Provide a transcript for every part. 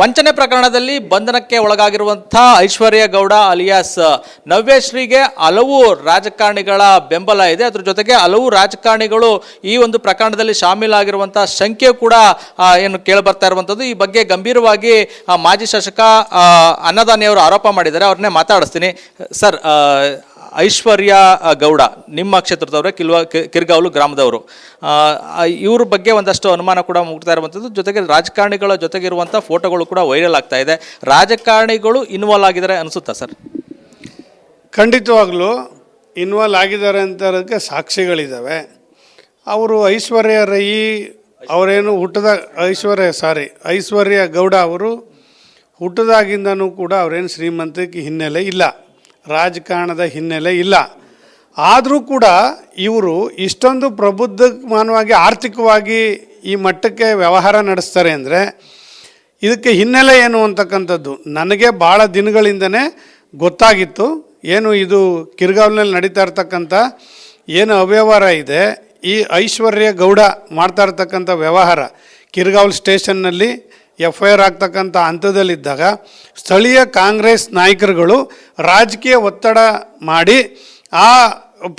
ವಂಚನೆ ಪ್ರಕರಣದಲ್ಲಿ ಬಂಧನಕ್ಕೆ ಒಳಗಾಗಿರುವಂಥ ಐಶ್ವರ್ಯ ಗೌಡ ಅಲಿಯಾಸ್ ನವ್ಯಶ್ರೀಗೆ ಹಲವು ರಾಜಕಾರಣಿಗಳ ಬೆಂಬಲ ಇದೆ. ಅದ್ರ ಜೊತೆಗೆ ಹಲವು ರಾಜಕಾರಣಿಗಳು ಈ ಒಂದು ಪ್ರಕರಣದಲ್ಲಿ ಶಾಮೀಲಾಗಿರುವಂತಹ ಶಂಕೆ ಕೂಡ ಏನು ಕೇಳಿ ಬರ್ತಾ ಇರುವಂಥದ್ದು. ಈ ಬಗ್ಗೆ ಗಂಭೀರವಾಗಿ ಮಾಜಿ ಶಾಸಕ ಅನ್ನದಾನಿಯವರು ಆರೋಪ ಮಾಡಿದ್ದಾರೆ. ಅವ್ರನ್ನೇ ಮಾತಾಡಿಸ್ತೀನಿ. ಸರ್ ಐಶ್ವರ್ಯ ಗೌಡ, ನಿಮ್ಮ ಕ್ಷೇತ್ರದವರೇ, ಕಿಲ್ವ ಕಿರ್ಗಾವಲು ಗ್ರಾಮದವರು. ಇವ್ರ ಬಗ್ಗೆ ಒಂದಷ್ಟು ಅನುಮಾನ ಕೂಡ ಮುಗ್ತಾ ಇರುವಂಥದ್ದು. ಜೊತೆಗೆ ರಾಜಕಾರಣಿಗಳ ಜೊತೆಗಿರುವಂಥ ಫೋಟೋಗಳು ಕೂಡ ವೈರಲ್ ಆಗ್ತಾ ಇದೆ. ರಾಜಕಾರಣಿಗಳು ಇನ್ವಾಲ್ವ್ ಆಗಿದ್ದಾರೆ ಅನಿಸುತ್ತಾ ಸರ್? ಖಂಡಿತವಾಗ್ಲೂ ಇನ್ವಾಲ್ವ್ ಆಗಿದ್ದಾರೆ ಅಂತಕ್ಕೆ ಸಾಕ್ಷಿಗಳಿದ್ದಾವೆ. ಅವರು ಐಶ್ವರ್ಯ ರೈ, ಅವರೇನು ಹುಟ್ಟದ, ಐಶ್ವರ್ಯ ಸಾರಿ ಐಶ್ವರ್ಯ ಗೌಡ ಅವರು ಹುಟ್ಟದಾಗಿಂದನೂ ಕೂಡ ಅವರೇನು ಶ್ರೀಮಂತಿಕೆ ಹಿನ್ನೆಲೆ ಇಲ್ಲ. ರಾಜಕಾರಣದ ಹಿನ್ನೆಲೆ ಇಲ್ಲ. ಆದರೂ ಕೂಡ ಇವರು ಇಷ್ಟೊಂದು ಪ್ರಬುದ್ಧಮಾನವಾಗಿ, ಆರ್ಥಿಕವಾಗಿ ಈ ಮಟ್ಟಕ್ಕೆ ವ್ಯವಹಾರ ನಡೆಸ್ತಾರೆ ಅಂದರೆ ಇದಕ್ಕೆ ಹಿನ್ನೆಲೆ ಏನು ಅಂತಕ್ಕಂಥದ್ದು? ನನಗೆ ಭಾಳ ದಿನಗಳಿಂದನೇ ಗೊತ್ತಾಗಿತ್ತು. ಏನು ಇದು ಕಿರ್ಗಾವ್ನಲ್ಲಿ ನಡೀತಾ ಇರ್ತಕ್ಕಂಥ ಏನು ಅವ್ಯವಹಾರ ಇದೆ? ಈ ಐಶ್ವರ್ಯ ಗೌಡ ಮಾಡ್ತಾ ಇರ್ತಕ್ಕಂಥ ವ್ಯವಹಾರ ಕಿರ್ಗಾವ್ಲ್ ಸ್ಟೇಷನ್ನಲ್ಲಿ ಎಫ್ ಐ ಆರ್ ಆಗ್ತಕ್ಕಂಥ ಹಂತದಲ್ಲಿದ್ದಾಗ ಸ್ಥಳೀಯ ಕಾಂಗ್ರೆಸ್ ನಾಯಕರುಗಳು ರಾಜಕೀಯ ಒತ್ತಡ ಮಾಡಿ ಆ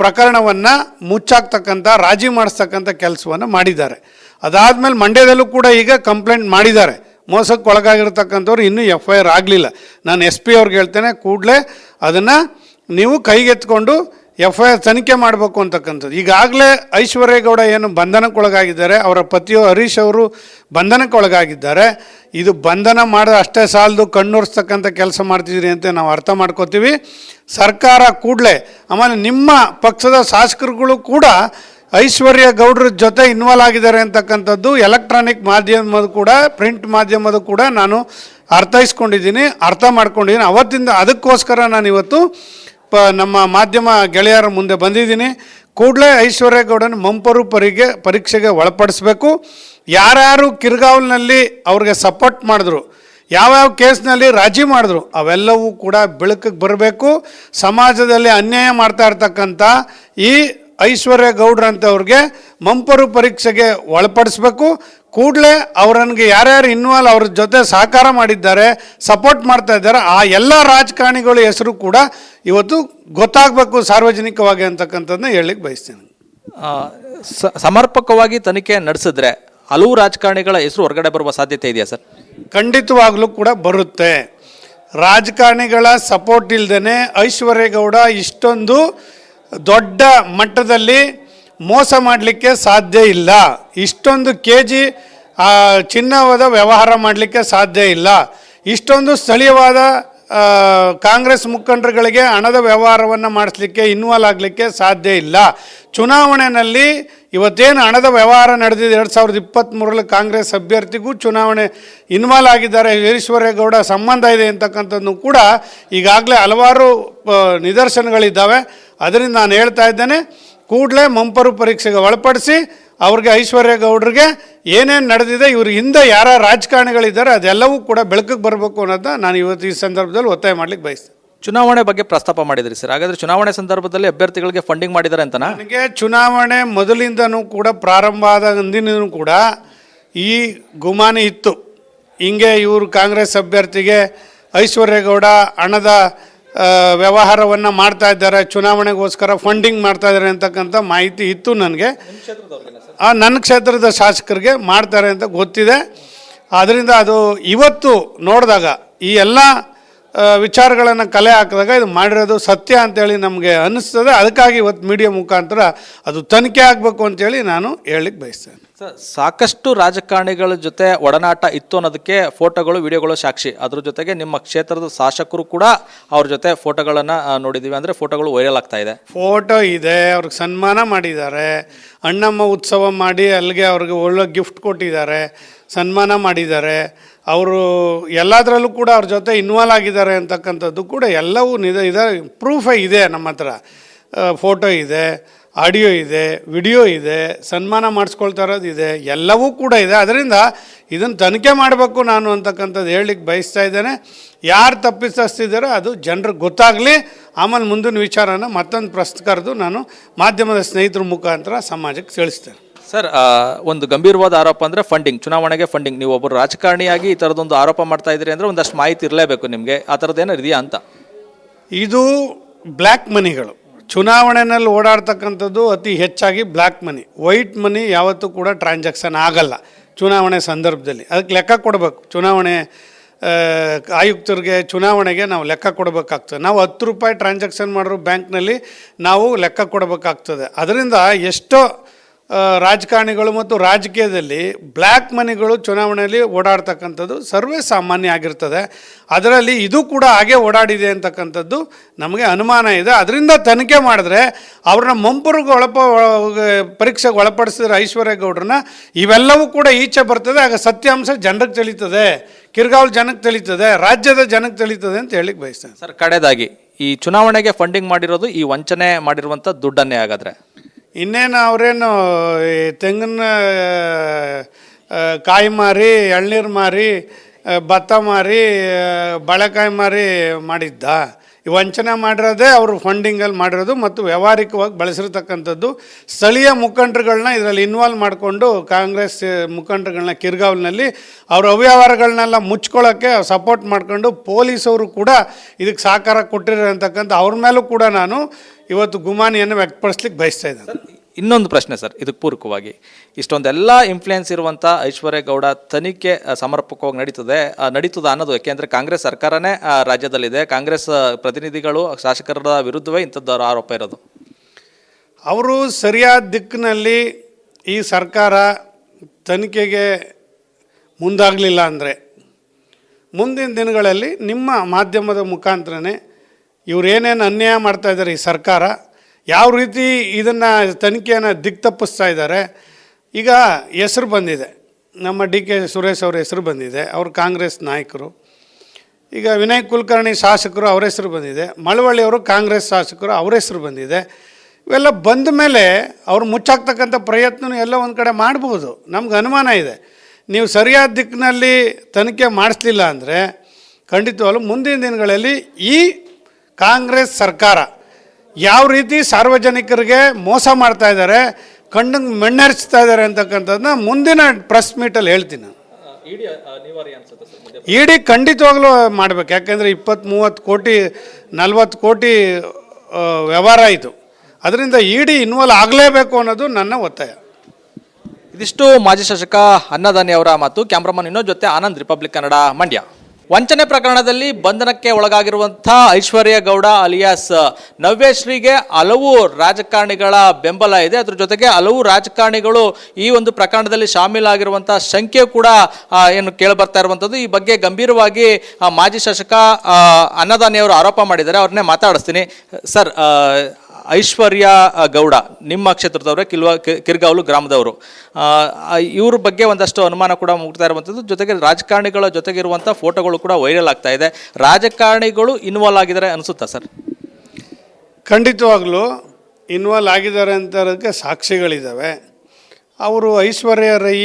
ಪ್ರಕರಣವನ್ನು ಮುಚ್ಚಾಕ್ತಕ್ಕಂಥ, ರಾಜಿ ಮಾಡಿಸ್ತಕ್ಕಂಥ ಕೆಲಸವನ್ನು ಮಾಡಿದ್ದಾರೆ. ಅದಾದಮೇಲೆ ಮಂಡ್ಯದಲ್ಲೂ ಕೂಡ ಈಗ ಕಂಪ್ಲೇಂಟ್ ಮಾಡಿದ್ದಾರೆ. ಮೋಸಕ್ಕೆ ಒಳಗಾಗಿರ್ತಕ್ಕಂಥವ್ರು ಇನ್ನೂ ಎಫ್ ಐ ಆರ್ ಆಗಲಿಲ್ಲ. ನಾನು ಎಸ್ ಪಿ ಅವ್ರಿಗೆ ಹೇಳ್ತೇನೆ, ಕೂಡಲೇ ಅದನ್ನು ನೀವು ಕೈಗೆತ್ಕೊಂಡು ಎಫ್ ಐ ಆರ್ ತನಿಖೆ ಮಾಡಬೇಕು ಅಂತಕ್ಕಂಥದ್ದು. ಈಗಾಗಲೇ ಐಶ್ವರ್ಯಗೌಡ ಏನು ಬಂಧನಕ್ಕೊಳಗಾಗಿದ್ದಾರೆ, ಅವರ ಪತಿಯು ಹರೀಶ್ ಅವರು ಬಂಧನಕ್ಕೊಳಗಾಗಿದ್ದಾರೆ. ಇದು ಬಂಧನ ಮಾಡಿದ ಅಷ್ಟೇ ಸಾಲದು, ಕಣ್ಣೂರಿಸ್ತಕ್ಕಂಥ ಕೆಲಸ ಮಾಡ್ತಿದ್ದೀರಿ ಅಂತ ನಾವು ಅರ್ಥ ಮಾಡ್ಕೋತೀವಿ. ಸರ್ಕಾರ ಕೂಡಲೇ, ಆಮೇಲೆ ನಿಮ್ಮ ಪಕ್ಷದ ಶಾಸಕರುಗಳು ಕೂಡ ಐಶ್ವರ್ಯ ಗೌಡ್ರ ಜೊತೆ ಇನ್ವಾಲ್ವ್ ಆಗಿದ್ದಾರೆ ಅಂತಕ್ಕಂಥದ್ದು ಎಲೆಕ್ಟ್ರಾನಿಕ್ ಮಾಧ್ಯಮದ ಕೂಡ, ಪ್ರಿಂಟ್ ಮಾಧ್ಯಮದ ಕೂಡ ನಾನು ಅರ್ಥೈಸ್ಕೊಂಡಿದ್ದೀನಿ, ಅರ್ಥ ಮಾಡ್ಕೊಂಡಿದ್ದೀನಿ. ಅವತ್ತಿಂದ ಅದಕ್ಕೋಸ್ಕರ ನಾನು ಇವತ್ತು ಪ, ನಮ್ಮ ಮಾಧ್ಯಮ ಗೆಳೆಯರ ಮುಂದೆ ಬಂದಿದ್ದೀನಿ. ಕೂಡಲೇ ಐಶ್ವರ್ಯಗೌಡನ ಮಂಪರು ಪರಿಗೆ ಪರೀಕ್ಷೆಗೆ ಒಳಪಡಿಸ್ಬೇಕು. ಯಾರ್ಯಾರು ಕಿರ್ಗಾವ್ನಲ್ಲಿ ಅವ್ರಿಗೆ ಸಪೋರ್ಟ್ ಮಾಡಿದ್ರು, ಯಾವ್ಯಾವ ಕೇಸ್ನಲ್ಲಿ ರಾಜಿ ಮಾಡಿದ್ರು, ಅವೆಲ್ಲವೂ ಕೂಡ ಬೆಳಕಿಗೆ ಬರಬೇಕು. ಸಮಾಜದಲ್ಲಿ ಅನ್ಯಾಯ ಮಾಡ್ತಾ ಇರ್ತಕ್ಕಂಥ ಈ ಐಶ್ವರ್ಯ ಗೌಡ್ರಂಥವ್ರಿಗೆ ಮಂಪರು ಪರೀಕ್ಷೆಗೆ ಒಳಪಡಿಸ್ಬೇಕು. ಕೂಡಲೇ ಅವರನ್ಗೆ ಯಾರ್ಯಾರು ಇನ್ವಾಲ್ವ್ ಅವ್ರ ಜೊತೆ ಸಹಕಾರ ಮಾಡಿದ್ದಾರೆ ಸಪೋರ್ಟ್ ಮಾಡ್ತಾ ಇದ್ದಾರೆ ಆ ಎಲ್ಲ ರಾಜಕಾರಣಿಗಳ ಹೆಸರು ಕೂಡ ಇವತ್ತು ಗೊತ್ತಾಗಬೇಕು ಸಾರ್ವಜನಿಕವಾಗಿ ಅಂತಕ್ಕಂಥದ್ದನ್ನ ಹೇಳಲಿಕ್ಕೆ ಬಯಸ್ತೀನಿ. ಸಮರ್ಪಕವಾಗಿ ತನಿಖೆ ನಡೆಸಿದ್ರೆ ಹಲವು ರಾಜಕಾರಣಿಗಳ ಹೆಸರು ಹೊರಗಡೆ ಬರುವ ಸಾಧ್ಯತೆ ಇದೆಯಾ ಸರ್? ಖಂಡಿತವಾಗ್ಲೂ ಕೂಡ ಬರುತ್ತೆ. ರಾಜಕಾರಣಿಗಳ ಸಪೋರ್ಟ್ ಇಲ್ದೇ ಐಶ್ವರ್ಯಗೌಡ ಇಷ್ಟೊಂದು ದೊಡ್ಡ ಮಟ್ಟದಲ್ಲಿ ಮೋಸ ಮಾಡಲಿಕ್ಕೆ ಸಾಧ್ಯ ಇಲ್ಲ. ಇಷ್ಟೊಂದು ಕೆ ಜಿ ಚಿನ್ನವಾದ ವ್ಯವಹಾರ ಮಾಡಲಿಕ್ಕೆ ಸಾಧ್ಯ ಇಲ್ಲ. ಇಷ್ಟೊಂದು ಸ್ಥಳೀಯವಾದ ಕಾಂಗ್ರೆಸ್ ಮುಖಂಡರುಗಳಿಗೆ ಹಣದ ವ್ಯವಹಾರವನ್ನು ಮಾಡಿಸ್ಲಿಕ್ಕೆ, ಇನ್ವಾಲ್ವ್ ಆಗಲಿಕ್ಕೆ ಸಾಧ್ಯ ಇಲ್ಲ. ಚುನಾವಣೆಯಲ್ಲಿ ಇವತ್ತೇನು ಹಣದ ವ್ಯವಹಾರ ನಡೆದಿದೆ? ಎರಡು ಸಾವಿರದ ಇಪ್ಪತ್ತ್ಮೂರಲ್ಲಿ ಕಾಂಗ್ರೆಸ್ ಅಭ್ಯರ್ಥಿಗೂ ಚುನಾವಣೆ ಇನ್ವಾಲ್ವ್ ಆಗಿದ್ದಾರೆ. ಈಶ್ವರೇಗೌಡ, ಸಂಬಂಧ ಇದೆ ಅಂತಕ್ಕಂಥದ್ದು ಕೂಡ ಈಗಾಗಲೇ ಹಲವಾರು ನಿದರ್ಶನಗಳಿದ್ದಾವೆ. ಅದರಿಂದ ನಾನು ಹೇಳ್ತಾ ಇದ್ದೇನೆ ಕೂಡಲೇ ಮಂಪರು ಪರೀಕ್ಷೆಗೆ ಒಳಪಡಿಸಿ ಅವ್ರಿಗೆ ಐಶ್ವರ್ಯ ಗೌಡ್ರಿಗೆ ಏನೇನು ನಡೆದಿದೆ ಇವ್ರ ಹಿಂದೆ ಯಾರ ರಾಜಕಾರಣಿಗಳಿದ್ದಾರೆ ಅದೆಲ್ಲವೂ ಕೂಡ ಬೆಳಕಿಗೆ ಬರಬೇಕು ಅನ್ನೋದನ್ನ ನಾನು ಇವತ್ತು ಈ ಸಂದರ್ಭದಲ್ಲಿ ಒತ್ತಾಯ ಮಾಡ್ಲಿಕ್ಕೆ ಬಯಸ್ತೇನೆ. ಚುನಾವಣೆ ಬಗ್ಗೆ ಪ್ರಸ್ತಾಪ ಮಾಡಿದ್ರಿ ಸರ್. ಹಾಗಾದ್ರೆ ಚುನಾವಣೆ ಸಂದರ್ಭದಲ್ಲಿ ಅಭ್ಯರ್ಥಿಗಳಿಗೆ ಫಂಡಿಂಗ್ ಮಾಡಿದ್ದಾರೆ ಅಂತ ನನಗೆ ಚುನಾವಣೆ ಮೊದಲಿಂದನೂ ಕೂಡ ಪ್ರಾರಂಭ ಆದ ಅಂದಿನೂ ಕೂಡ ಈ ಗುಮಾನಿ ಇತ್ತು. ಹಿಂಗೆ ಇವರು ಕಾಂಗ್ರೆಸ್ ಅಭ್ಯರ್ಥಿಗೆ ಐಶ್ವರ್ಯಗೌಡ ಹಣದ ವ್ಯವಹಾರವನ್ನು ಮಾಡ್ತಾ ಇದ್ದಾರೆ, ಚುನಾವಣೆಗೋಸ್ಕರ ಫಂಡಿಂಗ್ ಮಾಡ್ತಾ ಇದ್ದಾರೆ ಅಂತಕ್ಕಂಥ ಮಾಹಿತಿ ಇತ್ತು ನನಗೆ. ಆ ನನ್ನ ಕ್ಷೇತ್ರದ ಶಾಸಕರಿಗೆ ಮಾಡ್ತಾರೆ ಅಂತ ಗೊತ್ತಿದೆ. ಆದ್ದರಿಂದ ಅದು ಇವತ್ತು ನೋಡಿದಾಗ ಈ ಎಲ್ಲ ವಿಚಾರಗಳನ್ನು ಕಲೆ ಹಾಕಿದಾಗ ಇದು ಮಾಡಿರೋದು ಸತ್ಯ ಅಂತೇಳಿ ನಮಗೆ ಅನ್ನಿಸ್ತದೆ ಅದಕ್ಕಾಗಿ ಇವತ್ತು ಮೀಡಿಯಾ ಮುಖಾಂತರ ಅದು ತನಿಖೆ ಆಗಬೇಕು ಅಂತೇಳಿ ನಾನು ಹೇಳಲಿಕ್ಕೆ ಬಯಸ್ತೇನೆ. ಸಾಕಷ್ಟು ರಾಜಕಾರಣಿಗಳ ಜೊತೆ ಒಡನಾಟ ಇತ್ತು ಅನ್ನೋದಕ್ಕೆ ಫೋಟೋಗಳು, ವಿಡಿಯೋಗಳು ಸಾಕ್ಷಿ. ಅದ್ರ ಜೊತೆಗೆ ನಿಮ್ಮ ಕ್ಷೇತ್ರದ ಶಾಸಕರು ಕೂಡ ಅವ್ರ ಜೊತೆ ಫೋಟೋಗಳನ್ನು ನೋಡಿದ್ದೀವಿ ಅಂದರೆ ಫೋಟೋಗಳು ವೈರಲ್ ಆಗ್ತಾ ಇದೆ. ಫೋಟೋ ಇದೆ, ಅವ್ರಿಗೆ ಸನ್ಮಾನ ಮಾಡಿದ್ದಾರೆ. ಅಣ್ಣಮ್ಮ ಉತ್ಸವ ಮಾಡಿ ಅಲ್ಲಿಗೆ ಅವ್ರಿಗೆ ಒಳ್ಳೆ ಗಿಫ್ಟ್ ಕೊಟ್ಟಿದ್ದಾರೆ, ಸನ್ಮಾನ ಮಾಡಿದ್ದಾರೆ. ಅವರು ಎಲ್ಲದರಲ್ಲೂ ಕೂಡ ಅವ್ರ ಜೊತೆ ಇನ್ವಾಲ್ವ್ ಆಗಿದ್ದಾರೆ ಅಂತಕ್ಕಂಥದ್ದು ಕೂಡ ಎಲ್ಲವೂ ನಿಧ ಇದೆ ಪ್ರೂಫೇ ಇದೆ ನಮ್ಮ ಹತ್ರ. ಫೋಟೋ ಇದೆ. ಆಡಿಯೋ ಇದೆ ವಿಡಿಯೋ ಇದೆ ಸನ್ಮಾನ ಮಾಡಿಸ್ಕೊಳ್ತಾ ಇರೋದು ಇದೆ ಎಲ್ಲವೂ ಕೂಡ ಇದೆ. ಅದರಿಂದ ಇದನ್ನು ತನಿಖೆ ಮಾಡಬೇಕು ನಾನು ಅಂತಕ್ಕಂಥದ್ದು ಹೇಳಲಿಕ್ಕೆ ಬಯಸ್ತಾ ಇದ್ದೇನೆ. ಯಾರು ತಪ್ಪಿಸ್ತಿದ್ದಾರೋ ಅದು ಜನರಿಗೆ ಗೊತ್ತಾಗಲಿ. ಆಮೇಲೆ ಮುಂದಿನ ವಿಚಾರನ ಮತ್ತೊಂದು ಪ್ರಶ್ನೆ ಕರೆದು ನಾನು ಮಾಧ್ಯಮದ ಸ್ನೇಹಿತರ ಮುಖಾಂತರ ಸಮಾಜಕ್ಕೆ ತಿಳಿಸ್ತೇನೆ. ಸರ್ ಒಂದು ಗಂಭೀರವಾದ ಆರೋಪ ಅಂದರೆ ಫಂಡಿಂಗ್ ಚುನಾವಣೆಗೆ ಫಂಡಿಂಗ್ ನೀವು ಒಬ್ಬರು ರಾಜಕಾರಣಿಯಾಗಿ ಈ ಥರದೊಂದು ಆರೋಪ ಮಾಡ್ತಾ ಇದ್ದೀರಿ ಅಂದರೆ ಒಂದಷ್ಟು ಮಾಹಿತಿ ಇರಲೇಬೇಕು ನಿಮಗೆ. ಆ ಥರದ್ದು ಏನಾರು ಇದೆಯಾ ಅಂತ? ಇದು ಬ್ಲ್ಯಾಕ್ ಮನಿಗಳು. ಚುನಾವಣೆಯಲ್ಲಿ ಓಡಾಡ್ತಕ್ಕಂಥದ್ದು ಅತಿ ಹೆಚ್ಚಾಗಿ ಬ್ಲ್ಯಾಕ್ ಮನಿ. ವೈಟ್ ಮನಿ ಯಾವತ್ತೂ ಕೂಡ ಟ್ರಾನ್ಸಾಕ್ಷನ್ ಆಗಲ್ಲ ಚುನಾವಣೆ ಸಂದರ್ಭದಲ್ಲಿ. ಅದಕ್ಕೆ ಲೆಕ್ಕ ಕೊಡಬೇಕು. ಚುನಾವಣೆ ಆಯುಕ್ತರಿಗೆ ಚುನಾವಣೆಗೆ ನಾವು ಲೆಕ್ಕ ಕೊಡಬೇಕಾಗ್ತದೆ. ನಾವು ಹತ್ತು ರೂಪಾಯಿ ಟ್ರಾನ್ಸಾಕ್ಷನ್ ಮಾಡಿರೋ ಬ್ಯಾಂಕ್ನಲ್ಲಿ ನಾವು ಲೆಕ್ಕ ಕೊಡಬೇಕಾಗ್ತದೆ. ಅದರಿಂದ ಎಷ್ಟೋ ರಾಜಕಾರಣಿಗಳು ಮತ್ತು ರಾಜಕೀಯದಲ್ಲಿ ಬ್ಲ್ಯಾಕ್ ಮನಿಗಳು ಚುನಾವಣೆಯಲ್ಲಿ ಓಡಾಡ್ತಕ್ಕಂಥದ್ದು ಸರ್ವೇ ಸಾಮಾನ್ಯ ಆಗಿರ್ತದೆ. ಅದರಲ್ಲಿ ಇದು ಕೂಡ ಹಾಗೆ ಓಡಾಡಿದೆ ಅಂತಕ್ಕಂಥದ್ದು ನಮಗೆ ಅನುಮಾನ ಇದೆ. ಅದರಿಂದ ತನಿಖೆ ಮಾಡಿದ್ರೆ ಅವ್ರನ್ನ ಮಂಪುರಿಗೆ ಒಳಪ ಪರೀಕ್ಷೆಗೆ ಒಳಪಡಿಸಿದ್ರೆ ಐಶ್ವರ್ಯ ಗೌಡ್ರನ್ನ ಇವೆಲ್ಲವೂ ಕೂಡ ಈಚೆ ಬರ್ತದೆ. ಆಗ ಸತ್ಯಾಂಶ ಜನರಿಗೆ ತಿಳಿತದೆ. ಕಿರ್ಗಾವಲ್ ಜನಕ್ಕೆ ತಿಳಿತದೆ. ರಾಜ್ಯದ ಜನಕ್ಕೆ ತಿಳಿತದೆ ಅಂತ ಹೇಳಿಕ್ ಬಯಸ್ತೇನೆ. ಸರ್, ಕಡೆದಾಗಿ ಈ ಚುನಾವಣೆಗೆ ಫಂಡಿಂಗ್ ಮಾಡಿರೋದು ಈ ವಂಚನೆ ಮಾಡಿರುವಂಥ ದುಡ್ಡನ್ನೇ ಹಾಗಾದ್ರೆ? ಇನ್ನೇನು ಅವರೇನು ಈ ತೆಂಗಿನ ಕಾಯಿ ಮಾರಿ ಎಳ್ನೀರು ಮಾರಿ ಭತ್ತ ಮಾರಿ ಬಾಳೆಕಾಯಿ ಮಾರಿ ಮಾಡಿದ್ದ. ವಂಚನೆ ಮಾಡಿರೋದೇ ಅವರು ಫಂಡಿಂಗಲ್ಲಿ ಮಾಡಿರೋದು ಮತ್ತು ವ್ಯಾವಹಾರಿಕವಾಗಿ ಬಳಸಿರ್ತಕ್ಕಂಥದ್ದು ಸ್ಥಳೀಯ ಮುಖಂಡರುಗಳನ್ನ ಇದರಲ್ಲಿ ಇನ್ವಾಲ್ವ್ ಮಾಡಿಕೊಂಡು ಕಾಂಗ್ರೆಸ್ ಮುಖಂಡರುಗಳನ್ನ ಕಿರ್ಗಾವ್ನಲ್ಲಿ ಅವ್ರ ಅವ್ಯವಹಾರಗಳನ್ನೆಲ್ಲ ಮುಚ್ಕೊಳ್ಳೋಕ್ಕೆ ಸಪೋರ್ಟ್ ಮಾಡಿಕೊಂಡು ಪೊಲೀಸವರು ಕೂಡ ಇದಕ್ಕೆ ಸಹಕಾರ ಕೊಟ್ಟಿರೋ ಅಂತಕ್ಕಂಥ ಅವ್ರ ಮೇಲೂ ಕೂಡ ನಾನು ಇವತ್ತು ಗುಮಾನಿಯನ್ನು ವ್ಯಕ್ತಪಡಿಸ್ಲಿಕ್ಕೆ ಬಯಸ್ತಾ ಇದ್ದೇನೆ. ಇನ್ನೊಂದು ಪ್ರಶ್ನೆ ಸರ್, ಇದಕ್ಕೆ ಪೂರಕವಾಗಿ. ಇಷ್ಟೊಂದೆಲ್ಲ ಇನ್ಫ್ಲೂಯೆನ್ಸ್ ಇರುವಂಥ ಐಶ್ವರ್ಯ ಗೌಡ ತನಿಖೆ ಸಮರ್ಪಕವಾಗಿ ನಡೀತದೆ. ನಡೀತದ ಅನ್ನೋದು ಯಾಕೆಂದರೆ ಕಾಂಗ್ರೆಸ್ ಸರ್ಕಾರನೇ ರಾಜ್ಯದಲ್ಲಿದೆ. ಕಾಂಗ್ರೆಸ್ ಪ್ರತಿನಿಧಿಗಳು, ಶಾಸಕರ ವಿರುದ್ಧವೇ ಇಂಥದ್ದು ಆರೋಪ ಇರೋದು. ಅವರು ಸರಿಯಾದ ದಿಕ್ಕಿನಲ್ಲಿ ಈ ಸರ್ಕಾರ ತನಿಖೆಗೆ ಮುಂದಾಗಲಿಲ್ಲ ಅಂದರೆ, ಮುಂದಿನ ದಿನಗಳಲ್ಲಿ ನಿಮ್ಮ ಮಾಧ್ಯಮದ ಮುಖಾಂತರನೇ ಇವರೇನೇನು ಅನ್ಯಾಯ ಮಾಡ್ತಾಯಿದ್ದಾರೆ ಈ ಸರ್ಕಾರ ಯಾವ ರೀತಿ ಇದನ್ನು ತನಿಖೆಯನ್ನು ದಿಕ್ತಪ್ಪಿಸ್ತಾ ಇದ್ದಾರೆ. ಈಗ ಹೆಸರು ಬಂದಿದೆ. ನಮ್ಮ ಡಿ ಕೆ ಸುರೇಶ್ ಅವ್ರ ಹೆಸರು ಬಂದಿದೆ. ಅವರು ಕಾಂಗ್ರೆಸ್ ನಾಯಕರು. ಈಗ ವಿನಯ್ ಕುಲಕರ್ಣಿ ಶಾಸಕರು ಅವ್ರ ಹೆಸರು ಬಂದಿದೆ. ಮಳವಳ್ಳಿ ಅವರು ಕಾಂಗ್ರೆಸ್ ಶಾಸಕರು ಅವ್ರ ಹೆಸರು ಬಂದಿದೆ. ಇವೆಲ್ಲ ಬಂದ ಮೇಲೆ ಅವ್ರು ಮುಚ್ಚಾಕ್ತಕ್ಕಂಥ ಪ್ರಯತ್ನ ಎಲ್ಲ ಒಂದು ಕಡೆ ಮಾಡ್ಬೋದು. ನಮ್ಗೆ ಅನುಮಾನ ಇದೆ. ನೀವು ಸರಿಯಾದ ದಿಕ್ಕಿನಲ್ಲಿ ತನಿಖೆ ಮಾಡಿಸ್ಲಿಲ್ಲ ಅಂದರೆ ಖಂಡಿತವಾಗಲೂ ಮುಂದಿನ ದಿನಗಳಲ್ಲಿ ಈ ಕಾಂಗ್ರೆಸ್ ಸರ್ಕಾರ ಯಾವ ರೀತಿ ಸಾರ್ವಜನಿಕರಿಗೆ ಮೋಸ ಮಾಡ್ತಾ ಇದ್ದಾರೆ ಕಣ್ಣಿಗೆ ಮಣ್ಣರಿಸ್ತಾ ಇದ್ದಾರೆ ಅಂತಕ್ಕಂಥದ್ದನ್ನ ಮುಂದಿನ ಪ್ರೆಸ್ ಮೀಟಲ್ಲಿ ಹೇಳ್ತೀನಿ ನಾನು. ಇಡಿ ಖಂಡಿತವಾಗ್ಲೂ ಮಾಡ್ಬೇಕು ಯಾಕೆಂದರೆ ಇಪ್ಪತ್ತು ಮೂವತ್ತು ಕೋಟಿ ನಲ್ವತ್ತು ಕೋಟಿ ವ್ಯವಹಾರ ಇದು. ಅದರಿಂದ ಇಡಿ ಇನ್ವಾಲ್ವ್ ಆಗಲೇಬೇಕು ಅನ್ನೋದು ನನ್ನ ಒತ್ತಾಯ. ಇದಿಷ್ಟು ಮಾಜಿ ಶಾಸಕ ಅನ್ನದಾನಿ ಅವರ ಮತ್ತು ಕ್ಯಾಮ್ರಾಮನ್ ಇನ್ನೋ ಜೊತೆ ಆನಂದ್ ರಿಪಬ್ಲಿಕ್ ಕನ್ನಡ ಮಂಡ್ಯ. ವಂಚನೆ ಪ್ರಕರಣದಲ್ಲಿ ಬಂಧನಕ್ಕೆ ಒಳಗಾಗಿರುವಂಥ ಐಶ್ವರ್ಯ ಗೌಡ ಅಲಿಯಾಸ್ ನವ್ಯಶ್ರೀಗೆ ಹಲವು ರಾಜಕಾರಣಿಗಳ ಬೆಂಬಲ ಇದೆ. ಅದ್ರ ಜೊತೆಗೆ ಹಲವು ರಾಜಕಾರಣಿಗಳು ಈ ಒಂದು ಪ್ರಕರಣದಲ್ಲಿ ಶಾಮೀಲಾಗಿರುವಂಥ ಶಂಕೆ ಕೂಡ ಏನು ಏನು ಕೇಳಿಬರ್ತಾ ಇರುವಂಥದ್ದು. ಈ ಬಗ್ಗೆ ಗಂಭೀರವಾಗಿ ಮಾಜಿ ಶಾಸಕ ಅನ್ನದಾನಿಯವರು ಆರೋಪ ಮಾಡಿದ್ದಾರೆ. ಅವ್ರನ್ನೇ ಮಾತಾಡಿಸ್ತೀನಿ. ಸರ್ ಐಶ್ವರ್ಯ ಗೌಡ, ನಿಮ್ಮ ಕ್ಷೇತ್ರದವರೇ, ಕಿಲ್ವ ಕಿರ್ಗಾವಲು ಗ್ರಾಮದವರು. ಇವ್ರ ಬಗ್ಗೆ ಒಂದಷ್ಟು ಅನುಮಾನ ಕೂಡ ಮುಗ್ತಾ ಇರುವಂಥದ್ದು. ಜೊತೆಗೆ ರಾಜಕಾರಣಿಗಳ ಜೊತೆಗೆ ಇರುವಂಥ ಫೋಟೋಗಳು ಕೂಡ ವೈರಲ್ ಆಗ್ತಾ ಇದೆ. ರಾಜಕಾರಣಿಗಳು ಇನ್ವಾಲ್ವ್ ಆಗಿದ್ದಾರೆ ಅನಿಸುತ್ತಾ ಸರ್? ಖಂಡಿತವಾಗಲೂ ಇನ್ವಾಲ್ವ್ ಆಗಿದ್ದಾರೆ ಅಂತಕ್ಕೆ ಸಾಕ್ಷಿಗಳಿದ್ದಾವೆ ಅವರು ಐಶ್ವರ್ಯ ರೈ,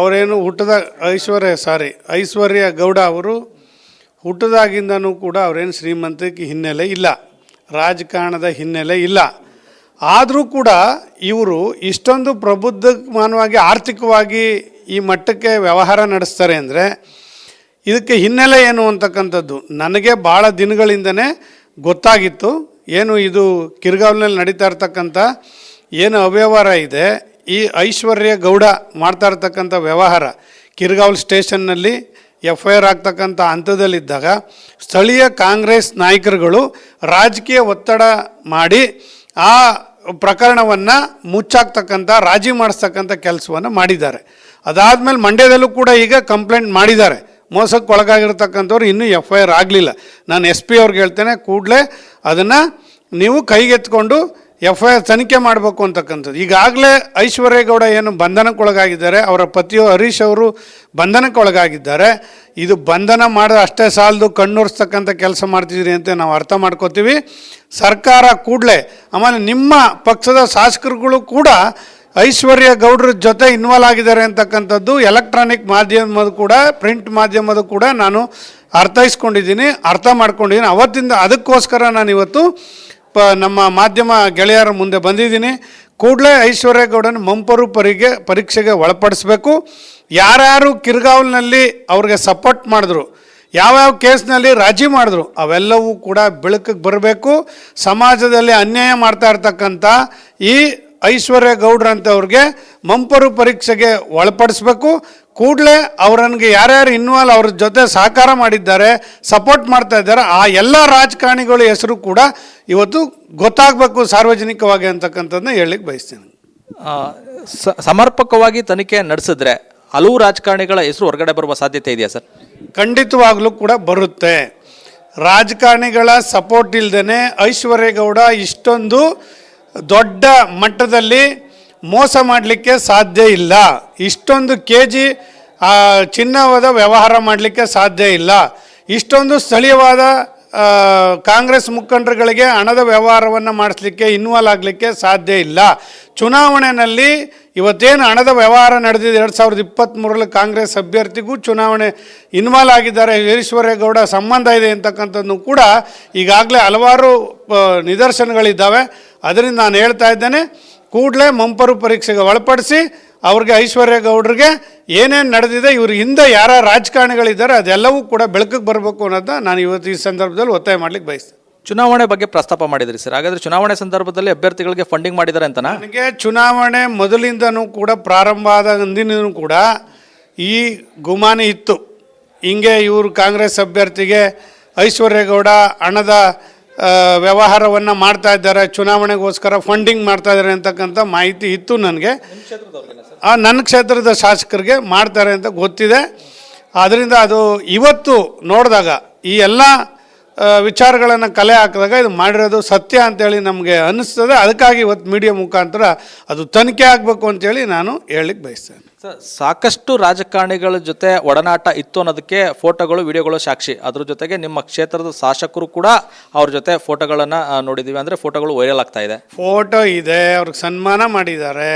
ಅವರೇನು ಹುಟ್ಟದ, ಐಶ್ವರ್ಯ ಸಾರಿ ಐಶ್ವರ್ಯ ಗೌಡ ಅವರು ಹುಟ್ಟದಾಗಿಂದನೂ ಕೂಡ ಅವರೇನು ಶ್ರೀಮಂತಿಕೆ ಹಿನ್ನೆಲೆ ಇಲ್ಲ. ರಾಜಕಾರಣದ ಹಿನ್ನೆಲೆ ಇಲ್ಲ. ಆದರೂ ಕೂಡ ಇವರು ಇಷ್ಟೊಂದು ಪ್ರಬುದ್ಧಮಾನವಾಗಿ, ಆರ್ಥಿಕವಾಗಿ ಈ ಮಟ್ಟಕ್ಕೆ ವ್ಯವಹಾರ ನಡೆಸ್ತಾರೆ ಅಂದರೆ ಇದಕ್ಕೆ ಹಿನ್ನೆಲೆ ಏನು ಅಂತಕ್ಕಂಥದ್ದು? ನನಗೆ ಭಾಳ ದಿನಗಳಿಂದನೇ ಗೊತ್ತಾಗಿತ್ತು. ಏನು ಇದು ಕಿರ್ಗಾವ್ನಲ್ಲಿ ನಡೀತಾ ಇರ್ತಕ್ಕಂಥ ಏನು ಅವ್ಯವಹಾರ ಇದೆ? ಈ ಐಶ್ವರ್ಯ ಗೌಡ ಮಾಡ್ತಾ ಇರ್ತಕ್ಕಂಥ ವ್ಯವಹಾರ ಕಿರ್ಗಾವ್ಲ್ ಸ್ಟೇಷನ್ನಲ್ಲಿ ಎಫ್ ಐ ಆರ್ ಆಗ್ತಕ್ಕಂಥ ಹಂತದಲ್ಲಿದ್ದಾಗ ಸ್ಥಳೀಯ ಕಾಂಗ್ರೆಸ್ ನಾಯಕರುಗಳು ರಾಜಕೀಯ ಒತ್ತಡ ಮಾಡಿ ಆ ಪ್ರಕರಣವನ್ನು ಮುಚ್ಚಾಕ್ತಕ್ಕಂಥ, ರಾಜಿ ಮಾಡಿಸ್ತಕ್ಕಂಥ ಕೆಲಸವನ್ನು ಮಾಡಿದ್ದಾರೆ. ಅದಾದಮೇಲೆ ಮಂಡ್ಯದಲ್ಲೂ ಕೂಡ ಈಗ ಕಂಪ್ಲೇಂಟ್ ಮಾಡಿದ್ದಾರೆ. ಮೋಸಕ್ಕೆ ಒಳಗಾಗಿರ್ತಕ್ಕಂಥವ್ರು ಇನ್ನೂ ಎಫ್ ಐ ಆರ್ ಆಗಲಿಲ್ಲ. ನಾನು ಎಸ್ ಪಿ ಅವ್ರಿಗೆ ಹೇಳ್ತೇನೆ, ಕೂಡಲೇ ಅದನ್ನು ನೀವು ಕೈಗೆತ್ಕೊಂಡು ಎಫ್ ಐ ಆರ್ ತನಿಖೆ ಮಾಡಬೇಕು ಅಂತಕ್ಕಂಥದ್ದು. ಈಗಾಗಲೇ ಐಶ್ವರ್ಯಗೌಡ ಏನು ಬಂಧನಕ್ಕೊಳಗಾಗಿದ್ದಾರೆ, ಅವರ ಪತಿಯು ಹರೀಶ್ ಅವರು ಬಂಧನಕ್ಕೊಳಗಾಗಿದ್ದಾರೆ. ಇದು ಬಂಧನ ಮಾಡಿದ ಅಷ್ಟೇ ಸಾಲದು, ಕಣ್ಣೂರಿಸ್ತಕ್ಕಂಥ ಕೆಲಸ ಮಾಡ್ತಿದ್ದೀರಿ ಅಂತ ನಾವು ಅರ್ಥ ಮಾಡ್ಕೋತೀವಿ. ಸರ್ಕಾರ ಕೂಡಲೇ, ಆಮೇಲೆ ನಿಮ್ಮ ಪಕ್ಷದ ಶಾಸಕರುಗಳು ಕೂಡ ಐಶ್ವರ್ಯ ಗೌಡ್ರ ಜೊತೆ ಇನ್ವಾಲ್ವ್ ಆಗಿದ್ದಾರೆ ಅಂತಕ್ಕಂಥದ್ದು ಎಲೆಕ್ಟ್ರಾನಿಕ್ ಮಾಧ್ಯಮದ ಕೂಡ ಪ್ರಿಂಟ್ ಮಾಧ್ಯಮದ ಕೂಡ ನಾನು ಅರ್ಥೈಸ್ಕೊಂಡಿದ್ದೀನಿ, ಅರ್ಥ ಮಾಡ್ಕೊಂಡಿದ್ದೀನಿ. ಅವತ್ತಿಂದ ಅದಕ್ಕೋಸ್ಕರ ನಾನು ಇವತ್ತು ಪ, ನಮ್ಮ ಮಾಧ್ಯಮ ಗೆಳೆಯರ ಮುಂದೆ ಬಂದಿದ್ದೀನಿ. ಕೂಡಲೇ ಐಶ್ವರ್ಯಗೌಡನ ಮಂಪರು ಪರಿಗೆ, ಪರೀಕ್ಷೆಗೆ ಒಳಪಡಿಸ್ಬೇಕು. ಯಾರ್ಯಾರು ಕಿರ್ಗಾವ್ನಲ್ಲಿ ಅವ್ರಿಗೆ ಸಪೋರ್ಟ್ ಮಾಡಿದ್ರು, ಯಾವ್ಯಾವ ಕೇಸ್ನಲ್ಲಿ ರಾಜಿ ಮಾಡಿದ್ರು, ಅವೆಲ್ಲವೂ ಕೂಡ ಬೆಳಕಿಗೆ ಬರಬೇಕು. ಸಮಾಜದಲ್ಲಿ ಅನ್ಯಾಯ ಮಾಡ್ತಾ ಇರ್ತಕ್ಕಂಥ ಈ ಐಶ್ವರ್ಯ ಗೌಡ್ರಂಥವ್ರಿಗೆ ಮಂಪರು ಪರೀಕ್ಷೆಗೆ ಒಳಪಡಿಸ್ಬೇಕು. ಕೂಡಲೇ ಅವರನ್ಗೆ ಯಾರ್ಯಾರು ಇನ್ವಾಲ್ವ್ ಅವ್ರ ಜೊತೆ ಸಹಕಾರ ಮಾಡಿದ್ದಾರೆ ಸಪೋರ್ಟ್ ಮಾಡ್ತಾ ಇದ್ದಾರೆ ಆ ಎಲ್ಲ ರಾಜಕಾರಣಿಗಳ ಹೆಸರು ಕೂಡ ಇವತ್ತು ಗೊತ್ತಾಗಬೇಕು ಸಾರ್ವಜನಿಕವಾಗಿ ಅಂತಕ್ಕಂಥದ್ದನ್ನ ಹೇಳಲಿಕ್ಕೆ ಬಯಸ್ತೀನಿ. ಸಮರ್ಪಕವಾಗಿ ತನಿಖೆ ನಡೆಸಿದ್ರೆ ಹಲವು ರಾಜಕಾರಣಿಗಳ ಹೆಸರು ಹೊರಗಡೆ ಬರುವ ಸಾಧ್ಯತೆ ಇದೆಯಾ ಸರ್? ಖಂಡಿತವಾಗ್ಲೂ ಕೂಡ ಬರುತ್ತೆ. ರಾಜಕಾರಣಿಗಳ ಸಪೋರ್ಟ್ ಇಲ್ದೇ ಐಶ್ವರ್ಯ ಗೌಡ ಇಷ್ಟೊಂದು ದೊಡ್ಡ ಮಟ್ಟದಲ್ಲಿ ಮೋಸ ಮಾಡಲಿಕ್ಕೆ ಸಾಧ್ಯ ಇಲ್ಲ. ಇಷ್ಟೊಂದು ಕೆ ಜಿ ಚಿನ್ನವಾದ ವ್ಯವಹಾರ ಮಾಡಲಿಕ್ಕೆ ಸಾಧ್ಯ ಇಲ್ಲ. ಇಷ್ಟೊಂದು ಸ್ಥಳೀಯವಾದ ಕಾಂಗ್ರೆಸ್ ಮುಖಂಡರುಗಳಿಗೆ ಹಣದ ವ್ಯವಹಾರವನ್ನು ಮಾಡಿಸ್ಲಿಕ್ಕೆ, ಇನ್ವಾಲ್ವ್ ಆಗಲಿಕ್ಕೆ ಸಾಧ್ಯ ಇಲ್ಲ. ಚುನಾವಣೆಯಲ್ಲಿ ಇವತ್ತೇನು ಹಣದ ವ್ಯವಹಾರ ನಡೆದಿದೆ ಎರಡು ಸಾವಿರದ ಇಪ್ಪತ್ತ್ಮೂರಲ್ಲಿ ಕಾಂಗ್ರೆಸ್ ಅಭ್ಯರ್ಥಿಗೂ ಚುನಾವಣೆ ಇನ್ವಾಲ್ವ್ ಆಗಿದ್ದಾರೆ. ಈಶ್ವರೇಗೌಡ ಸಂಬಂಧ ಇದೆ ಅಂತಕ್ಕಂಥದ್ದು ಕೂಡ ಈಗಾಗಲೇ ಹಲವಾರು ನಿದರ್ಶನಗಳಿದ್ದಾವೆ. ಅದರಿಂದ ನಾನು ಹೇಳ್ತಾ ಇದ್ದೇನೆ ಕೂಡಲೇ ಮಂಪರು ಪರೀಕ್ಷೆಗೆ ಒಳಪಡಿಸಿ ಅವ್ರಿಗೆ ಐಶ್ವರ್ಯ ಗೌಡ್ರಿಗೆ ಏನೇನು ನಡೆದಿದೆ ಇವ್ರ ಹಿಂದೆ ಯಾರ ರಾಜಕಾರಣಿಗಳಿದ್ದಾರೆ ಅದೆಲ್ಲವೂ ಕೂಡ ಬೆಳಕಿಗೆ ಬರಬೇಕು ಅನ್ನೋದನ್ನ ನಾನು ಇವತ್ತು ಈ ಸಂದರ್ಭದಲ್ಲಿ ಒತ್ತಾಯ ಮಾಡ್ಲಿಕ್ಕೆ ಬಯಸ್ತೇನೆ. ಚುನಾವಣೆ ಬಗ್ಗೆ ಪ್ರಸ್ತಾಪ ಮಾಡಿದ್ರಿ ಸರ್. ಹಾಗಾದ್ರೆ ಚುನಾವಣೆ ಸಂದರ್ಭದಲ್ಲಿ ಅಭ್ಯರ್ಥಿಗಳಿಗೆ ಫಂಡಿಂಗ್ ಮಾಡಿದ್ದಾರೆ ಅಂತ ನನಗೆ ಚುನಾವಣೆ ಮೊದಲಿಂದನೂ ಕೂಡ ಪ್ರಾರಂಭ ಆದ ಅಂದಿನೂ ಕೂಡ ಈ ಗುಮಾನಿ ಇತ್ತು ಹಿಂಗೆ ಇವರು ಕಾಂಗ್ರೆಸ್ ಅಭ್ಯರ್ಥಿಗೆ ಐಶ್ವರ್ಯ ಗೌಡ ಹಣದ ವ್ಯವಹಾರವನ್ನು ಮಾಡ್ತಾ ಇದ್ದಾರೆ, ಚುನಾವಣೆಗೋಸ್ಕರ ಫಂಡಿಂಗ್ ಮಾಡ್ತಾ ಇದ್ದಾರೆ ಅಂತಕ್ಕಂಥ ಮಾಹಿತಿ ಇತ್ತು ನನಗೆ. ಆ ನನ್ನ ಕ್ಷೇತ್ರದ ಶಾಸಕರಿಗೆ ಮಾಡ್ತಾರೆ ಅಂತ ಗೊತ್ತಿದೆ. ಆದ್ದರಿಂದ ಅದು ಇವತ್ತು ನೋಡಿದಾಗ ಈ ಎಲ್ಲ ವಿಚಾರಗಳನ್ನು ಕಲೆ ಹಾಕಿದಾಗ ಇದು ಮಾಡಿರೋದು ಸತ್ಯ ಅಂತೇಳಿ ನಮಗೆ ಅನ್ನಿಸ್ತದೆ ಅದಕ್ಕಾಗಿ ಇವತ್ತು ಮೀಡಿಯಾ ಮುಖಾಂತರ ಅದು ತನಿಖೆ ಆಗಬೇಕು ಅಂತೇಳಿ ನಾನು ಹೇಳಲಿಕ್ಕೆ ಬಯಸ್ತೇನೆ. ಸಾಕಷ್ಟು ರಾಜಕಾರಣಿಗಳ ಜೊತೆ ಒಡನಾಟ ಇತ್ತು ಅನ್ನೋದಕ್ಕೆ ಫೋಟೋಗಳು, ವಿಡಿಯೋಗಳು ಸಾಕ್ಷಿ. ಅದ್ರ ಜೊತೆಗೆ ನಿಮ್ಮ ಕ್ಷೇತ್ರದ ಶಾಸಕರು ಕೂಡ ಅವ್ರ ಜೊತೆ ಫೋಟೋಗಳನ್ನು ನೋಡಿದ್ದೀವಿ ಅಂದರೆ ಫೋಟೋಗಳು ವೈರಲ್ ಆಗ್ತಾ ಇದೆ. ಫೋಟೋ ಇದೆ. ಅವ್ರಿಗೆ ಸನ್ಮಾನ ಮಾಡಿದ್ದಾರೆ.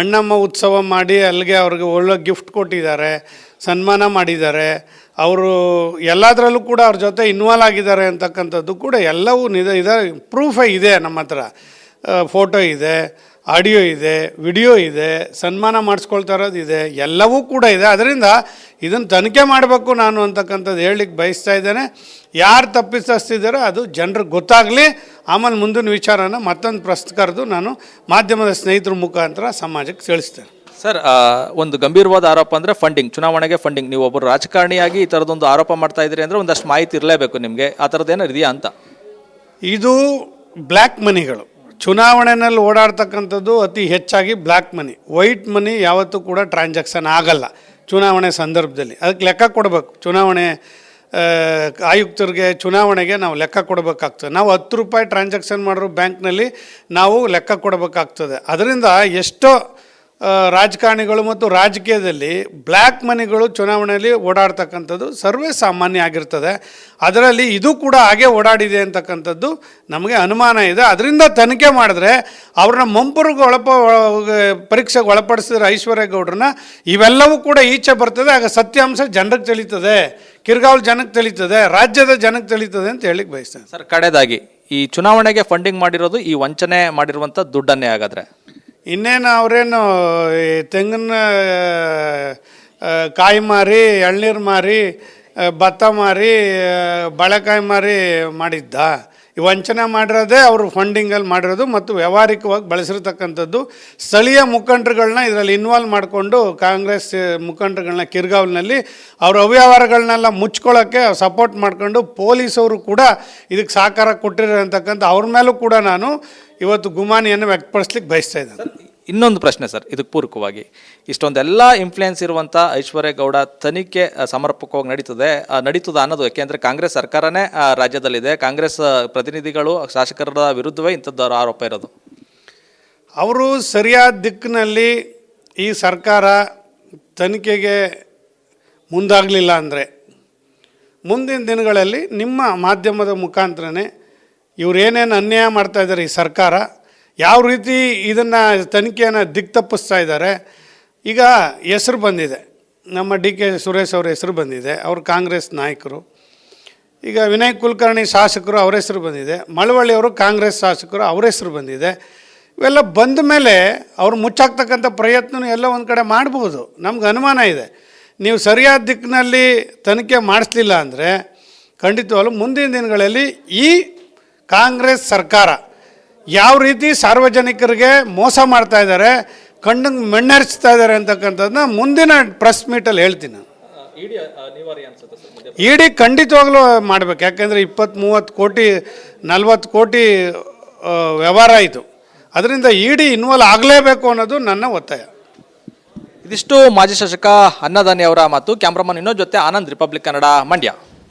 ಅಣ್ಣಮ್ಮ ಉತ್ಸವ ಮಾಡಿ ಅಲ್ಲಿಗೆ ಅವ್ರಿಗೆ ಒಳ್ಳೆ ಗಿಫ್ಟ್ ಕೊಟ್ಟಿದ್ದಾರೆ. ಸನ್ಮಾನ ಮಾಡಿದ್ದಾರೆ. ಅವರು ಎಲ್ಲದರಲ್ಲೂ ಕೂಡ ಅವ್ರ ಜೊತೆ ಇನ್ವಾಲ್ವ್ ಆಗಿದ್ದಾರೆ ಅಂತಕ್ಕಂಥದ್ದು ಕೂಡ ಎಲ್ಲವೂ ನಿಧ ಇದೆ, ಪ್ರೂಫೇ ಇದೆ ನಮ್ಮ ಹತ್ರ. ಫೋಟೋ ಇದೆ. ಆಡಿಯೋ ಇದೆ ವಿಡಿಯೋ ಇದೆ ಸನ್ಮಾನ ಮಾಡಿಸ್ಕೊಳ್ತಾ ಇರೋದು ಇದೆ ಎಲ್ಲವೂ ಕೂಡ ಇದೆ. ಅದರಿಂದ ಇದನ್ನು ತನಿಖೆ ಮಾಡಬೇಕು ನಾನು ಅಂತಕ್ಕಂಥದ್ದು ಹೇಳಲಿಕ್ಕೆ ಬಯಸ್ತಾ ಇದ್ದೇನೆ. ಯಾರು ತಪ್ಪಿಸ್ತಿದ್ದಾರೋ ಅದು ಜನರಿಗೆ ಗೊತ್ತಾಗಲಿ ಆಮೇಲೆ ಮುಂದಿನ ವಿಚಾರನ ಮತ್ತೊಂದು ಪ್ರಶ್ನೆ ಕರೆದು ನಾನು ಮಾಧ್ಯಮದ ಸ್ನೇಹಿತರ ಮುಖಾಂತರ ಸಮಾಜಕ್ಕೆ ತಿಳಿಸ್ತೇನೆ. ಸರ್ ಒಂದು ಗಂಭೀರವಾದ ಆರೋಪ ಅಂದರೆ ಫಂಡಿಂಗ್ ಚುನಾವಣೆಗೆ ಫಂಡಿಂಗ್. ನೀವು ಒಬ್ಬರು ರಾಜಕಾರಣಿಯಾಗಿ ಈ ಥರದೊಂದು ಆರೋಪ ಮಾಡ್ತಾ ಇದ್ದೀರಿ ಅಂದರೆ ಒಂದಷ್ಟು ಮಾಹಿತಿ ಇರಲೇಬೇಕು ನಿಮಗೆ. ಆ ಥರದ್ದು ಏನಾರು ಇದೆಯಾ ಅಂತ? ಇದು ಬ್ಲ್ಯಾಕ್ ಮನಿಗಳು. ಚುನಾವಣೆಯಲ್ಲಿ ಓಡಾಡ್ತಕ್ಕಂಥದ್ದು ಅತಿ ಹೆಚ್ಚಾಗಿ ಬ್ಲ್ಯಾಕ್ ಮನಿ. ವೈಟ್ ಮನಿ ಯಾವತ್ತೂ ಕೂಡ ಟ್ರಾನ್ಸಾಕ್ಷನ್ ಆಗಲ್ಲ ಚುನಾವಣೆ ಸಂದರ್ಭದಲ್ಲಿ. ಅದಕ್ಕೆ ಲೆಕ್ಕ ಕೊಡಬೇಕು. ಚುನಾವಣೆ ಆಯುಕ್ತರಿಗೆ ಚುನಾವಣೆಗೆ ನಾವು ಲೆಕ್ಕ ಕೊಡಬೇಕಾಗ್ತದೆ. ನಾವು ಹತ್ತು ರೂಪಾಯಿ ಟ್ರಾನ್ಸಾಕ್ಷನ್ ಮಾಡಿರೋ ಬ್ಯಾಂಕ್ನಲ್ಲಿ ನಾವು ಲೆಕ್ಕ ಕೊಡಬೇಕಾಗ್ತದೆ. ಅದರಿಂದ ಎಷ್ಟೋ ರಾಜಕಾರಣಿಗಳು ಮತ್ತು ರಾಜಕೀಯದಲ್ಲಿ ಬ್ಲ್ಯಾಕ್ ಮನಿಗಳು ಚುನಾವಣೆಯಲ್ಲಿ ಓಡಾಡ್ತಕ್ಕಂಥದ್ದು ಸರ್ವೇ ಸಾಮಾನ್ಯ ಆಗಿರ್ತದೆ. ಅದರಲ್ಲಿ ಇದು ಕೂಡ ಹಾಗೆ ಓಡಾಡಿದೆ ಅಂತಕ್ಕಂಥದ್ದು ನಮಗೆ ಅನುಮಾನ ಇದೆ. ಅದರಿಂದ ತನಿಖೆ ಮಾಡಿದ್ರೆ ಅವ್ರನ್ನ ಮಂಪುರಿಗೆ ಒಳಪ ಒಳ- ಪರೀಕ್ಷೆಗೆ ಒಳಪಡಿಸಿದ್ರೆ ಐಶ್ವರ್ಯ ಗೌಡ್ರನ್ನ ಇವೆಲ್ಲವೂ ಕೂಡ ಈಚೆ ಬರ್ತದೆ. ಆಗ ಸತ್ಯಾಂಶ ಜನರಿಗೆ ತಿಳಿತದೆ. ಕಿರ್ಗಾವಲ್ ಜನಕ್ಕೆ ತಿಳಿತದೆ. ರಾಜ್ಯದ ಜನಕ್ಕೆ ತಿಳಿತದೆ ಅಂತ ಹೇಳಿಕ್ಕೆ ಬಯಸ್ತೇನೆ. ಸರ್, ಕಡೆದಾಗಿ ಈ ಚುನಾವಣೆಗೆ ಫಂಡಿಂಗ್ ಮಾಡಿರೋದು ಈ ವಂಚನೆ ಮಾಡಿರುವಂಥ ದುಡ್ಡನ್ನೇ ಹಾಗಾದ್ರೆ? ಇನ್ನೇನು ಅವರೇನು ತೆಂಗಿನ ಕಾಯಿ ಮಾರಿ ಎಳ್ನೀರು ಮಾರಿ ಭತ್ತ ಮಾರಿ ಬಳೆಕಾಯಿ ಮಾರಿ ಮಾಡಿದ್ದ. ವಂಚನೆ ಮಾಡಿರೋದೇ ಅವರು ಫಂಡಿಂಗಲ್ಲಿ ಮಾಡಿರೋದು ಮತ್ತು ವ್ಯಾವಹಾರಿಕವಾಗಿ ಬಳಸಿರ್ತಕ್ಕಂಥದ್ದು ಸ್ಥಳೀಯ ಮುಖಂಡರುಗಳನ್ನ ಇದರಲ್ಲಿ ಇನ್ವಾಲ್ವ್ ಮಾಡಿಕೊಂಡು ಕಾಂಗ್ರೆಸ್ ಮುಖಂಡರುಗಳನ್ನ ಕಿರ್ಗಾವ್ನಲ್ಲಿ ಅವ್ರ ಅವ್ಯವಹಾರಗಳನ್ನೆಲ್ಲ ಮುಚ್ಕೊಳ್ಳೋಕ್ಕೆ ಸಪೋರ್ಟ್ ಮಾಡಿಕೊಂಡು ಪೊಲೀಸವರು ಕೂಡ ಇದಕ್ಕೆ ಸಹಕಾರ ಕೊಟ್ಟಿರೋ ಅಂತಕ್ಕಂಥ ಅವ್ರ ಮೇಲೂ ಕೂಡ ನಾನು ಇವತ್ತು ಗುಮಾನಿಯನ್ನು ವ್ಯಕ್ತಪಡಿಸ್ಲಿಕ್ಕೆ ಬಯಸ್ತಾ ಇದ್ದೇನೆ. ಇನ್ನೊಂದು ಪ್ರಶ್ನೆ ಸರ್, ಇದಕ್ಕೆ ಪೂರಕವಾಗಿ. ಇಷ್ಟೊಂದೆಲ್ಲ ಇನ್ಫ್ಲುಯೆನ್ಸ್ ಇರುವಂಥ ಐಶ್ವರ್ಯ ಗೌಡ ತನಿಖೆ ಸಮರ್ಪಕವಾಗಿ ನಡೀತದೆ. ನಡೀತದೆ ಅನ್ನೋದು ಯಾಕೆಂದರೆ ಕಾಂಗ್ರೆಸ್ ಸರ್ಕಾರನೇ ರಾಜ್ಯದಲ್ಲಿದೆ. ಕಾಂಗ್ರೆಸ್ ಪ್ರತಿನಿಧಿಗಳು, ಶಾಸಕರ ವಿರುದ್ಧವೇ ಇಂಥದ್ದು ಆರೋಪ ಇರೋದು. ಅವರು ಸರಿಯಾದ ದಿಕ್ಕಿನಲ್ಲಿ ಈ ಸರ್ಕಾರ ತನಿಖೆಗೆ ಮುಂದಾಗಲಿಲ್ಲ ಅಂದರೆ, ಮುಂದಿನ ದಿನಗಳಲ್ಲಿ ನಿಮ್ಮ ಮಾಧ್ಯಮದ ಮುಖಾಂತರನೇ ಇವರೇನೇನು ಅನ್ಯಾಯ ಮಾಡ್ತಾ ಇದ್ದಾರೆ ಈ ಸರ್ಕಾರ ಯಾವ ರೀತಿ ಇದನ್ನು ತನಿಖೆಯನ್ನು ದಿಕ್ತಪ್ಪಿಸ್ತಾ ಇದ್ದಾರೆ, ಈಗ ಹೆಸರು ಬಂದಿದೆ. ನಮ್ಮ ಡಿ ಕೆ ಸುರೇಶ್ ಅವ್ರ ಹೆಸರು ಬಂದಿದೆ, ಅವರು ಕಾಂಗ್ರೆಸ್ ನಾಯಕರು. ಈಗ ವಿನಯ್ ಕುಲಕರ್ಣಿ ಶಾಸಕರು ಅವ್ರ ಹೆಸರು ಬಂದಿದೆ, ಮಳವಳ್ಳಿ ಅವರು ಕಾಂಗ್ರೆಸ್ ಶಾಸಕರು ಅವ್ರ ಹೆಸರು ಬಂದಿದೆ. ಇವೆಲ್ಲ ಬಂದ ಮೇಲೆ ಅವ್ರು ಮುಚ್ಚಾಕ್ತಕ್ಕಂಥ ಪ್ರಯತ್ನ ಎಲ್ಲ ಒಂದು ಕಡೆ ಮಾಡ್ಬೋದು. ನಮ್ಗೆ ಅನುಮಾನ ಇದೆ. ನೀವು ಸರಿಯಾದ ದಿಕ್ಕಿನಲ್ಲಿ ತನಿಖೆ ಮಾಡಿಸ್ಲಿಲ್ಲ ಅಂದರೆ ಖಂಡಿತವಾಗ್ಲೂ ಮುಂದಿನ ದಿನಗಳಲ್ಲಿ ಈ ಕಾಂಗ್ರೆಸ್ ಸರ್ಕಾರ ಯಾವ ರೀತಿ ಸಾರ್ವಜನಿಕರಿಗೆ ಮೋಸ ಮಾಡ್ತಾ ಇದ್ದಾರೆ ಕಣ್ಣಂಗೆ ಮಣ್ಣರಿಸ್ತಾ ಇದ್ದಾರೆ ಅಂತಕ್ಕಂಥದ್ದನ್ನ ಮುಂದಿನ ಪ್ರೆಸ್ ಮೀಟಲ್ಲಿ ಹೇಳ್ತೀನಿ ನಾನು. ಇಡಿ ಖಂಡಿತವಾಗ್ಲೂ ಮಾಡ್ಬೇಕು ಯಾಕೆಂದರೆ ಇಪ್ಪತ್ತು ಮೂವತ್ತು ಕೋಟಿ ನಲ್ವತ್ತು ಕೋಟಿ ವ್ಯವಹಾರ ಇದು. ಅದರಿಂದ ಇಡಿ ಇನ್ವಾಲ್ವ್ ಆಗಲೇಬೇಕು ಅನ್ನೋದು ನನ್ನ ಒತ್ತಾಯ. ಇದಿಷ್ಟು ಮಾಜಿ ಶಾಸಕ ಅನ್ನದಾನಿ ಅವರ ಮತ್ತು ಕ್ಯಾಮ್ರಾಮನ್ ಇನ್ನೋ ಜೊತೆ ಆನಂದ್ ರಿಪಬ್ಲಿಕ್ ಕನ್ನಡ ಮಂಡ್ಯ.